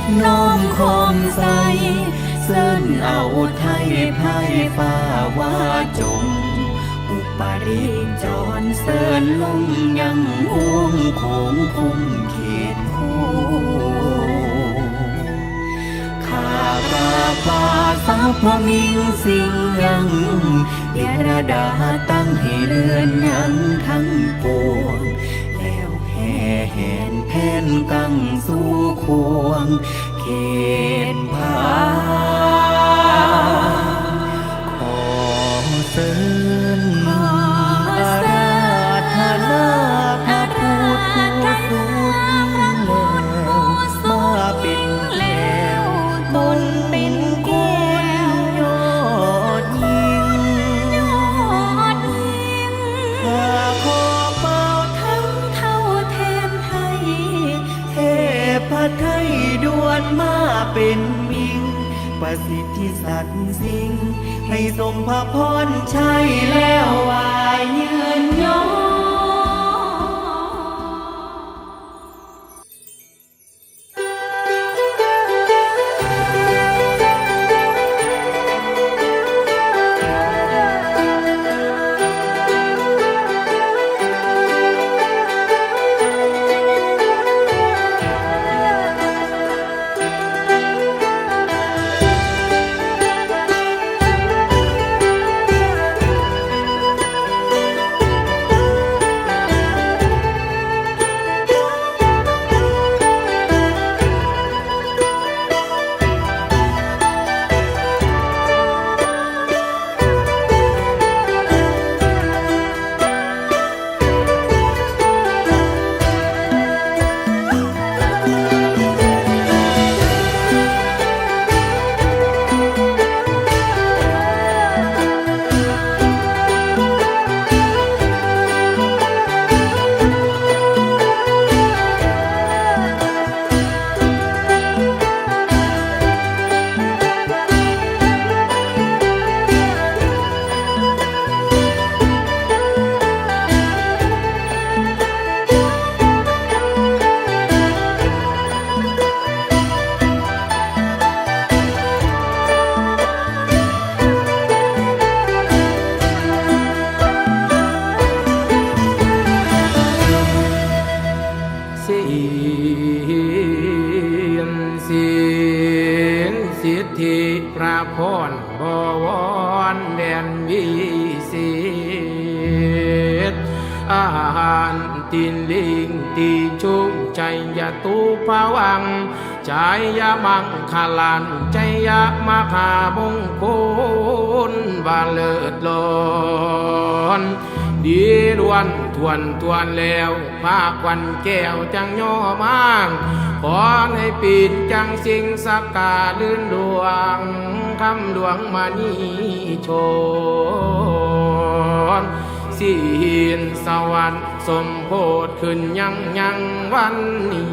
บน้อมคมใสเส้นเอาไทยไพ่ฟ้าว่าจง อุปริจรเสินลงยังห่วงคงคุ้มเขตคู่ข้าปราฟ้าสาวพมิงสิ่งยังเยรดาตั้งให้เรือนยังทั้งปวง แห่นแผ่นกังสู่ควงเขตผา ประสิทธิสัตว์สิ่งให้ทรงพระพรชัย ตินลิงตีชุมใจยาตูภวังใจยามังคลันใจยามาคามงคลบาเลิศลอนดีล้วนทวนทวนแล้วภาควันแก้วจังย่อมางขอให้ปีนจังสิงสักกาลื่นดวงคำดวงมานีโช สีหินสวรรค์สมโพธขึ้นยังยังวันนี้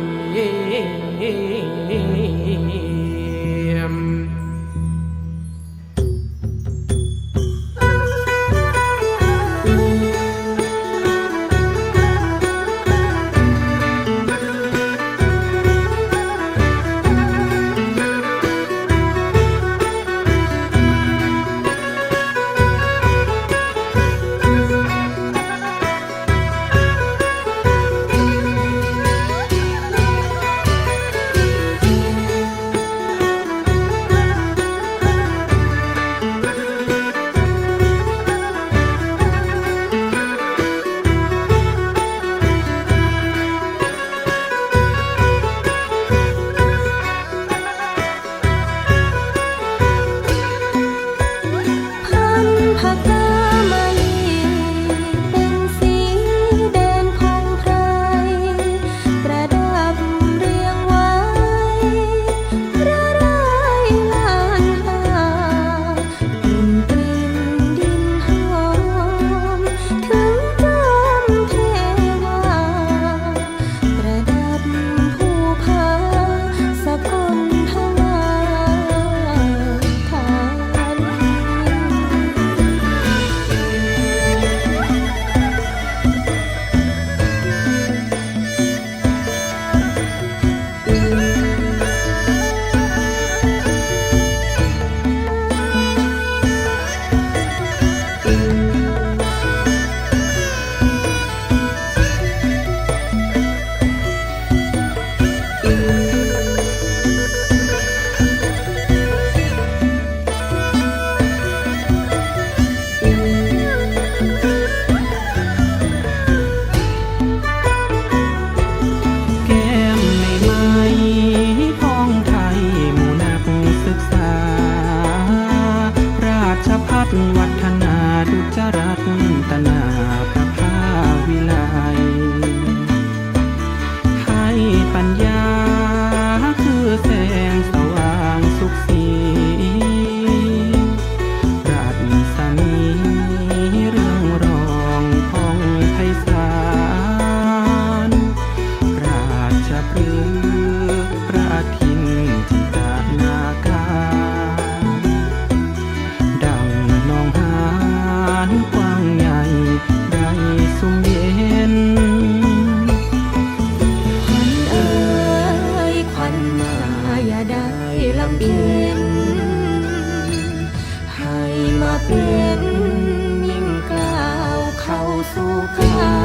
สุขัลา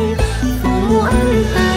ยฟูอันตร